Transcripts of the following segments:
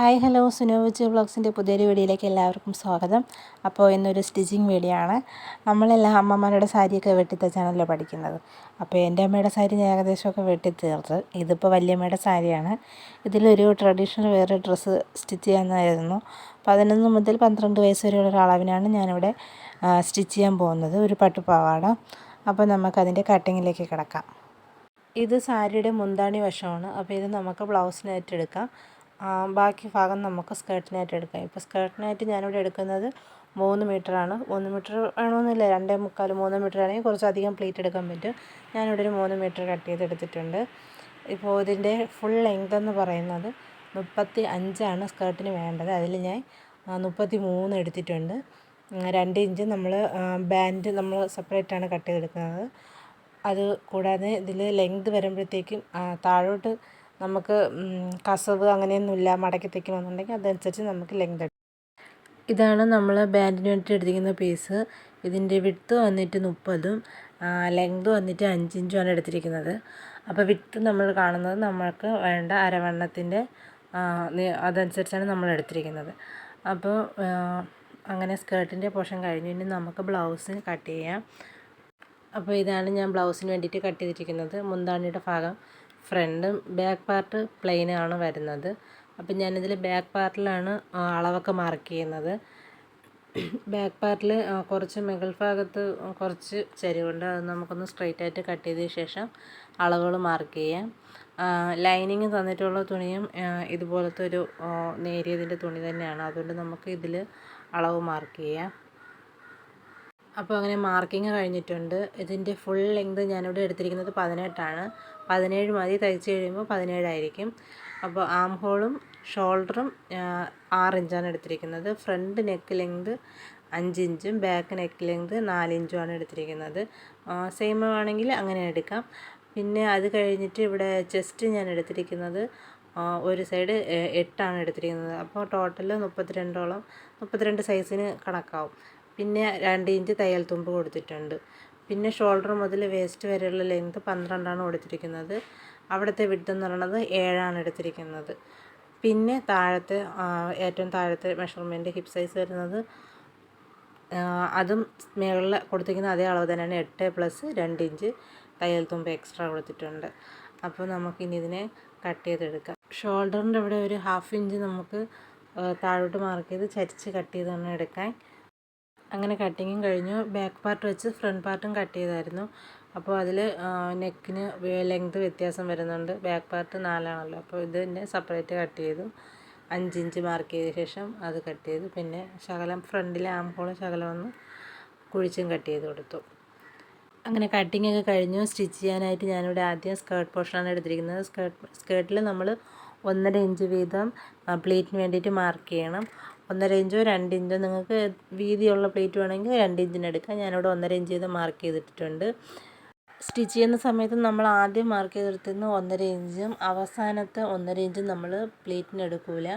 Hi hello. സുനോവിച്ച് ബ്ലോഗ്സിന്റെ പുതിയൊരു വീഡിയോയിലേക്ക് എല്ലാവർക്കും സ്വാഗതം. അപ്പോൾ ഇന്നൊരു സ്റ്റിച്ചിങ് വീഡിയോ ആണ്. നമ്മളെല്ലാം അമ്മമാരുടെ സാരിയൊക്കെ വെട്ടിത്തച്ചാണല്ലോ പഠിക്കുന്നത്. അപ്പോൾ എന്റെ അമ്മയുടെ സാരി ഞാൻ ഏകദേശമൊക്കെ വെട്ടിത്തീർത്ത്. ഇതിപ്പോൾ വല്യമ്മയുടെ സാരിയാണ്. ഇതിലൊരു ട്രഡീഷണൽ വേറെ ഡ്രസ്സ് സ്റ്റിച്ച് ചെയ്യാമെന്നായിരുന്നു പതിനൊന്ന് മുതൽ പന്ത്രണ്ട് വയസ്സ് വരെയുള്ള ഒരളവിനാണ് ഞാനിവിടെ സ്റ്റിച്ച് ചെയ്യാൻ പോകുന്നത്. ഒരു പട്ടുപാവാട. അപ്പോൾ നമുക്കതിന്റെ കട്ടിങ്ങിലേക്ക് കിടക്കാം. ഇത് സാരിയുടെ മുന്താണി വശമാണ്. അപ്പോൾ ഇത് നമുക്ക് ബ്ലൗസിനായിട്ട് എടുക്കാം. ബാക്കി ഭാഗം നമുക്ക് സ്കേർട്ടിനായിട്ട് എടുക്കാം. ഇപ്പോൾ സ്കേർട്ടിനായിട്ട് ഞാനിവിടെ എടുക്കുന്നത് മൂന്ന് മീറ്ററാണ്. മൂന്ന് മീറ്റർ വേണമെന്നില്ല. രണ്ടേ മുക്കാൽ മൂന്ന് മീറ്റർ ആണെങ്കിൽ കുറച്ചധികം പ്ലീറ്റ് എടുക്കാൻ പറ്റും. ഞാനിവിടെ ഒരു മൂന്ന് മീറ്റർ കട്ട് ചെയ്തെടുത്തിട്ടുണ്ട്. ഇപ്പോൾ ഇതിന്റെ ഫുൾ ലെങ്ത് എന്ന് പറയുന്നത് മുപ്പത്തി അഞ്ചാണ് സ്കേർട്ടിന് വേണ്ടത്. അതിൽ ഞാൻ മുപ്പത്തി മൂന്ന് എടുത്തിട്ടുണ്ട്. രണ്ട് ഇഞ്ച് നമ്മൾ ബാൻഡ് നമ്മൾ സെപ്പറേറ്റ് ആണ് കട്ട് ചെയ്തെടുക്കുന്നത്. അത് കൂടാതെ ഇതിൽ ലെങ്ത് വരുമ്പോഴത്തേക്കും താഴോട്ട് നമുക്ക് കസവ് അങ്ങനെയൊന്നുമില്ല മടക്കി തയ്ക്കണമെന്നുണ്ടെങ്കിൽ അതനുസരിച്ച് നമുക്ക് ലെങ്ത് ഇതാണ് നമ്മൾ ബാൻഡിന് വേണ്ടി എടുത്തിരിക്കുന്ന പീസ് ഇതിന്റെ വിട്ത്ത് വന്നിട്ട് മുപ്പതും ലെങ്ത് വന്നിട്ട് അഞ്ചിഞ്ചുമാണ് എടുത്തിരിക്കുന്നത്. അപ്പോൾ വിട്ത്ത് നമ്മൾ കാണുന്നത് നമ്മൾക്ക് വേണ്ട അരവണ്ണത്തിന്റെ അതനുസരിച്ചാണ് നമ്മൾ എടുത്തിരിക്കുന്നത്. അപ്പോൾ അങ്ങനെ സ്കേർട്ടിന്റെ പോർഷൻ കഴിഞ്ഞ് ഇനി നമുക്ക് ബ്ലൗസിന് കട്ട് ചെയ്യാം. അപ്പോൾ ഇതാണ് ഞാൻ ബ്ലൗസിന് വേണ്ടിയിട്ട് കട്ട് ചെയ്തിരിക്കുന്നത്. മുന്താണിയുടെ ഭാഗം. ഫ്രണ്ടും ബാക്ക് പാർട്ട് പ്ലെയിൻ ആണ് വരുന്നത്. അപ്പം ഞാനിതിൽ ബാക്ക് പാർട്ടിലാണ് അളവൊക്കെ മാർക്ക് ചെയ്യുന്നത്. ബാക്ക് പാർട്ടിൽ കുറച്ച് മുകൾ ഭാഗത്ത് കുറച്ച് ചരിവുണ്ട്. അത് നമുക്കൊന്ന് സ്ട്രെയിറ്റ് ആയിട്ട് കട്ട് ചെയ്തതിന് ശേഷം അളവുകൾ മാർക്ക് ചെയ്യാം. ലൈനിങ് തന്നിട്ടുള്ള തുണിയും ഇതുപോലത്തെ ഒരു നേരിയതിന്റെ തുണി തന്നെയാണ്. അതുകൊണ്ട് നമുക്ക് ഇതിൽ അളവ് മാർക്ക് ചെയ്യാം. അപ്പോൾ അങ്ങനെ മാർക്കിങ് കഴിഞ്ഞിട്ടുണ്ട്. ഇതിന്റെ ഫുൾ ലെങ്ത് ഞാനിവിടെ എടുത്തിരിക്കുന്നത് പതിനെട്ടാണ്. പതിനേഴ് മതി തയ്ച്ച് കഴിയുമ്പോൾ പതിനേഴായിരിക്കും. അപ്പോൾ ആം ഹോളും ഷോൾഡറും ആറ് ഇഞ്ചാണ് എടുത്തിരിക്കുന്നത്. ഫ്രണ്ട് നെക്ക് ലെങ്ത് അഞ്ച് ഇഞ്ചും ബാക്ക് നെക്ക് ലെങ്ത് നാല് ഇഞ്ചുമാണ് എടുത്തിരിക്കുന്നത് സെയിം ആണെങ്കിൽ അങ്ങനെ എടുക്കാം. പിന്നെ അത് കഴിഞ്ഞിട്ട് ഇവിടെ ചെസ്റ്റ് ഞാൻ എടുത്തിരിക്കുന്നത് ഒരു സൈഡ് എട്ടാണ് എടുത്തിരിക്കുന്നത്. അപ്പോൾ ടോട്ടൽ മുപ്പത്തിരണ്ടോളം മുപ്പത്തിരണ്ട് സൈസിന് കണക്കാവും. പിന്നെ രണ്ട് ഇഞ്ച് തയ്യൽ തുമ്പ് കൊടുത്തിട്ടുണ്ട്. പിന്നെ ഷോൾഡർ മുതൽ വേസ്റ്റ് വരെയുള്ള ലെങ്ത് പന്ത്രണ്ടാണ് കൊടുത്തിരിക്കുന്നത്. അവിടുത്തെ വിട്ട് എന്ന് പറയുന്നത് ഏഴാണ് എടുത്തിരിക്കുന്നത്. പിന്നെ താഴത്തെ ഏറ്റവും താഴത്തെ മെഷർമെന്റ് ഹിപ്പ് സൈസ് വരുന്നത് അതും മുകളിൽ കൊടുത്തിരിക്കുന്ന അതേ അളവ് തന്നെയാണ്. എട്ട് പ്ലസ് രണ്ട് ഇഞ്ച് തയ്യൽ തുമ്പ് എക്സ്ട്രാ കൊടുത്തിട്ടുണ്ട്. അപ്പോൾ നമുക്കിനി ഇതിനെ കട്ട് ചെയ്തെടുക്കാം. ഷോൾഡറിന്റെ ഇവിടെ ഒരു ഹാഫ് ഇഞ്ച് നമുക്ക് താഴോട്ട് മാർക്ക് ചെയ്ത് ചരിച്ച് കട്ട് ചെയ്ത് തന്നെ എടുക്കാൻ അങ്ങനെ കട്ടിങ്ങും കഴിഞ്ഞു. ബാക്ക് പാർട്ട് വെച്ച് ഫ്രണ്ട് പാർട്ടും കട്ട് ചെയ്തായിരുന്നു. അപ്പോൾ അതിൽ നെക്കിന് ലെങ്ത് വ്യത്യാസം വരുന്നുണ്ട്. ബാക്ക് പാർട്ട് നാലാണല്ലോ. അപ്പോൾ ഇത് തന്നെ സെപ്പറേറ്റ് കട്ട് ചെയ്തു. അഞ്ചിഞ്ച് മാർക്ക് ചെയ്ത ശേഷം അത് കട്ട് ചെയ്തു. പിന്നെ ശകലം ഫ്രണ്ടിലെ ആംഹോളും ശകലം ഒന്ന് കുഴിച്ചും കട്ട് ചെയ്ത് കൊടുത്തു. അങ്ങനെ കട്ടിംഗ് ഒക്കെ കഴിഞ്ഞു. സ്റ്റിച്ച് ചെയ്യാനായിട്ട് ഞാനിവിടെ ആദ്യം സ്കേർട്ട് പോർഷനാണ് എടുത്തിരിക്കുന്നത്. സ്കേർട്ട് സ്കേർട്ടിൽ നമ്മൾ ഒന്നര ഇഞ്ച് വീതം പ്ലേറ്റിന് വേണ്ടിയിട്ട് മാർക്ക് ചെയ്യണം. ഒന്നര ഇഞ്ചോ രണ്ട് ഇഞ്ചോ നിങ്ങൾക്ക് വീതിയുള്ള പ്ലേറ്റ് വേണമെങ്കിൽ രണ്ട് ഇഞ്ചിന് എടുക്കാം. ഞാനിവിടെ ഒന്നര ഇഞ്ച് ചെയ്ത് മാർക്ക് ചെയ്തിട്ടുണ്ട് സ്റ്റിച്ച് ചെയ്യുന്ന സമയത്ത് നമ്മൾ ആദ്യം മാർക്ക് ചെയ്തെടുത്തുന്ന ഒന്നര ഇഞ്ചും അവസാനത്തെ ഒന്നര ഇഞ്ചും നമ്മൾ പ്ലേറ്റിന് എടുക്കില്ല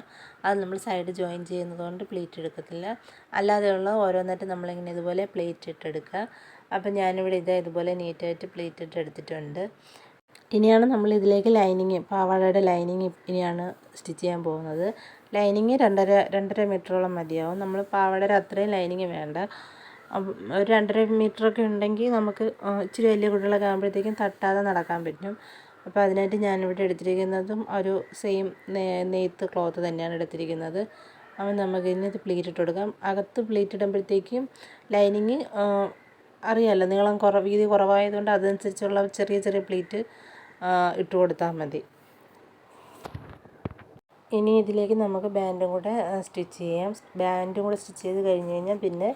അത് നമ്മൾ സൈഡ് ജോയിൻ ചെയ്യുന്നതുകൊണ്ട് പ്ലേറ്റ് എടുക്കത്തില്ല. അല്ലാതെയുള്ള ഓരോന്നായിട്ട് നമ്മളിങ്ങനെ ഇതുപോലെ പ്ലേറ്റ് ഇട്ടെടുക്കുക അപ്പം ഞാനിവിടെ ഇതേ ഇതുപോലെ നീറ്റായിട്ട് പ്ലേറ്റ് ഇട്ട് എടുത്തിട്ടുണ്ട്. ഇനിയാണ് നമ്മൾ ഇതിലേക്ക് ലൈനിങ് പാവാടയുടെ ലൈനിങ് ഇനിയാണ് സ്റ്റിച്ച് ചെയ്യാൻ പോകുന്നത്. ലൈനിങ് രണ്ടര രണ്ടര മീറ്ററോളം മതിയാവും. നമ്മൾ പാവാടയുടെ അത്രയും ലൈനിങ് വേണ്ട. ഒരു രണ്ടര മീറ്ററൊക്കെ ഉണ്ടെങ്കിൽ നമുക്ക് ഇച്ചിരി വലിയ കുട്ടികളൊക്കെ ആകുമ്പോഴത്തേക്കും തട്ടാതെ നടക്കാൻ പറ്റും. അപ്പോൾ അതിനായിട്ട് ഞാനിവിടെ എടുത്തിരിക്കുന്നതും ഒരു സെയിം നെയ്ത്ത് ക്ലോത്ത് തന്നെയാണ് എടുത്തിരിക്കുന്നത്. അപ്പം നമുക്ക് ഇതിനകത്ത് ഇത് പ്ലീറ്റ് ഇട്ട് കൊടുക്കാം. അകത്ത് പ്ലീറ്റ് ഇടുമ്പോഴത്തേക്കും ലൈനിങ് അറിയാമല്ലോ നീളം കുറവ് വീതി കുറവായതുകൊണ്ട് അതനുസരിച്ചുള്ള ചെറിയ ചെറിയ പ്ലീറ്റ് ഇട്ട് കൊടുത്താൽ മതി. ഇനി ഇതിലേക്ക് നമുക്ക് ബാൻഡും കൂടെ സ്റ്റിച്ച് ചെയ്യാം. ബാൻഡും കൂടെ സ്റ്റിച്ച് ചെയ്ത് കഴിഞ്ഞ് കഴിഞ്ഞാൽ പിന്നെ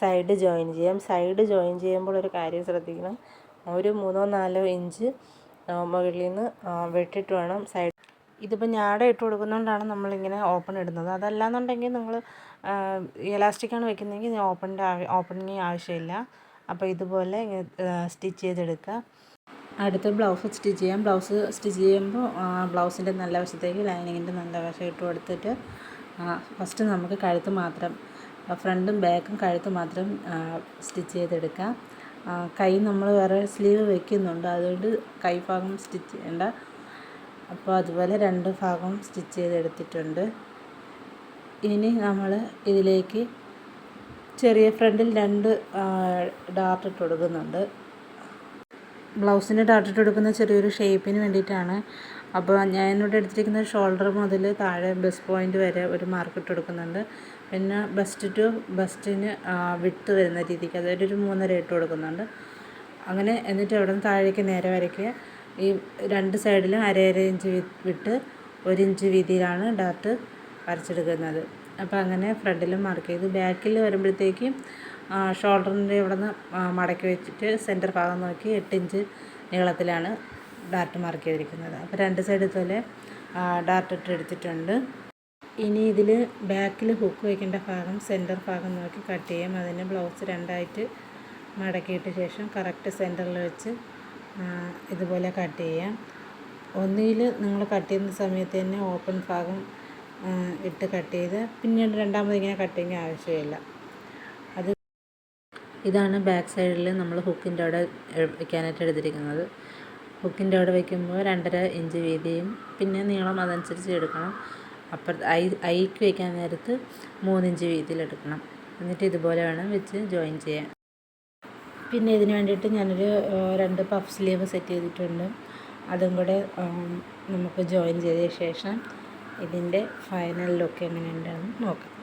സൈഡ് ജോയിൻ ചെയ്യാം. സൈഡ് ജോയിൻ ചെയ്യുമ്പോൾ ഒരു കാര്യം ശ്രദ്ധിക്കണം. ഒരു മൂന്നോ നാലോ ഇഞ്ച് മുകളിൽ നിന്ന് വെട്ടിട്ട് വേണം സൈഡ്. ഇതിപ്പോൾ ഞാട ഇട്ട് കൊടുക്കുന്നതുകൊണ്ടാണ് നമ്മളിങ്ങനെ ഓപ്പൺ ഇടുന്നത്. അതല്ലാന്നുണ്ടെങ്കിൽ നിങ്ങൾ ഇലാസ്റ്റിക്കാണ് വെക്കുന്നതെങ്കിൽ ഓപ്പണിന്റെ ഓപ്പണിങ് ആവശ്യമില്ല. അപ്പോൾ ഇതുപോലെ സ്റ്റിച്ച് ചെയ്തെടുക്കുക. അടുത്ത ബ്ലൗസ് സ്റ്റിച്ച് ചെയ്യാം. ബ്ലൗസ് സ്റ്റിച്ച് ചെയ്യുമ്പോൾ ബ്ലൗസിന്റെ നല്ല വശത്തേക്ക് ലൈനിങ്ങിന്റെ നല്ല വശം ഇട്ട് കൊടുത്തിട്ട് ഫസ്റ്റ് നമുക്ക് കഴുത്ത് മാത്രം ഫ്രണ്ടും ബാക്കും കഴുത്ത് മാത്രം സ്റ്റിച്ച് ചെയ്തെടുക്കാം. കൈ നമ്മൾ വേറെ സ്ലീവ് വെക്കുന്നുണ്ട്. അതുകൊണ്ട് കൈ ഭാഗം സ്റ്റിച്ച് ചെയ്യേണ്ട. അപ്പോൾ അതുപോലെ രണ്ട് ഭാഗം സ്റ്റിച്ച് ചെയ്തെടുത്തിട്ടുണ്ട്. ഇനി നമ്മൾ ഇതിലേക്ക് ചെറിയ ഫ്രണ്ടിൽ രണ്ട് ഡാർട്ട് ഇട്ട് കൊടുക്കുന്നുണ്ട്. ഡാർട്ട് എടുക്കുന്ന കൊടുക്കുന്ന ചെറിയൊരു ഷേപ്പിന് വേണ്ടിയിട്ടാണ്. അപ്പോൾ ഞാൻ ഞാനിവിടെ എടുത്തിരിക്കുന്ന ഷോൾഡർ മുതൽ താഴെ ബസ് പോയിന്റ് വരെ ഒരു മാർക്ക് ഇട്ട് കൊടുക്കുന്നുണ്ട്. പിന്നെ ബസ്റ്റ് ടു ബസ്റ്റിന് വിട്ട് വരുന്ന രീതിക്ക് അതായത് ഒരു മൂന്നര ഇട്ട് കൊടുക്കുന്നുണ്ട്. അങ്ങനെ എന്നിട്ട് അവിടെ നിന്ന് താഴേക്ക് നേരെ വരയ്ക്കുക ഈ രണ്ട് സൈഡിലും അര അര ഇഞ്ച് വിട്ട് ഒരു ഇഞ്ച് വീതിയിലാണ് ഡാർട്ട് വരച്ചെടുക്കുന്നത്. അപ്പോൾ അങ്ങനെ ഫ്രണ്ടിലും മാർക്ക് ചെയ്ത് ബാക്കിൽ വരുമ്പോഴത്തേക്കും ഷോൾഡറിന്റെ ഇവിടെ നിന്ന് മടക്കി വെച്ചിട്ട് സെന്റർ ഭാഗം നോക്കി എട്ട് ഇഞ്ച് നീളത്തിലാണ് ഡാർട്ട് മാർക്ക് ചെയ്തിരിക്കുന്നത്. അപ്പോൾ രണ്ട് സൈഡ് ഇതുപോലെ ഡാർട്ട് ഇട്ട് എടുത്തിട്ടുണ്ട്. ഇനി ഇതിൽ ബാക്കിൽ ഹുക്ക് വയ്ക്കേണ്ട ഭാഗം സെന്റർ ഭാഗം നോക്കി കട്ട് ചെയ്യും. അതിന് ബ്ലൗസ് രണ്ടായിട്ട് മടക്കിയിട്ട് ശേഷം കറക്റ്റ് സെന്ററിൽ വെച്ച് ഇതുപോലെ കട്ട് ചെയ്യാം. ഒന്നുകിൽ നിങ്ങൾ കട്ട് ചെയ്യുന്ന സമയത്ത് തന്നെ ഓപ്പൺ ഭാഗം ഇട്ട് കട്ട് ചെയ്ത് പിന്നീട് രണ്ടാമത് ഇങ്ങനെ കട്ടിങ് ആവശ്യമില്ല. ഇതാണ് ബാക്ക് സൈഡിൽ നമ്മൾ ഹുക്കിന്റെ അവിടെ വയ്ക്കാനായിട്ട് എടുത്തിരിക്കുന്നത്. ഹുക്കിന്റെ അവിടെ വയ്ക്കുമ്പോൾ രണ്ടര ഇഞ്ച് വീതിയും പിന്നെ നീളം അതനുസരിച്ച് എടുക്കണം. അപ്പുറത്ത് ഐ ഐക്ക് വയ്ക്കാൻ നേരത്ത് മൂന്നിഞ്ച് വീതിയിലെടുക്കണം എന്നിട്ട് ഇതുപോലെ വേണം വെച്ച് ജോയിൻ ചെയ്യാൻ. പിന്നെ ഇതിന് വേണ്ടിയിട്ട് ഞാനൊരു രണ്ട് പഫ് സ്ലീവ് സെറ്റ് ചെയ്തിട്ടുണ്ട്. അതും കൂടെ നമുക്ക് ജോയിൻ ചെയ്ത ശേഷം ഇതിന്റെ ഫൈനൽ ലുക്ക് എങ്ങനെയുണ്ടെന്ന് നോക്കാം.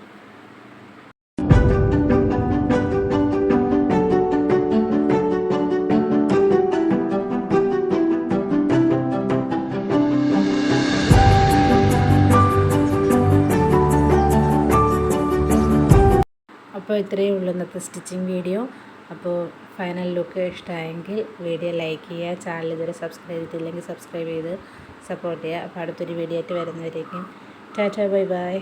അപ്പോൾ ഇത്രയേ ഉള്ളൂ ഇന്നത്തെ സ്റ്റിച്ചിങ് വീഡിയോ. അപ്പോൾ ഫൈനൽ ലുക്ക് ഇഷ്ടമായെങ്കിൽ വീഡിയോ ലൈക്ക് ചെയ്യുക ചാനൽ ഇതുവരെ സബ്സ്ക്രൈബ് ചെയ്തില്ലെങ്കിൽ സബ്സ്ക്രൈബ് ചെയ്ത് സപ്പോർട്ട് ചെയ്യുക. അപ്പോൾ അടുത്തൊരു വീഡിയോ ആയിട്ട് വരുന്നവരേക്കും ടാറ്റ ബൈ ബൈ.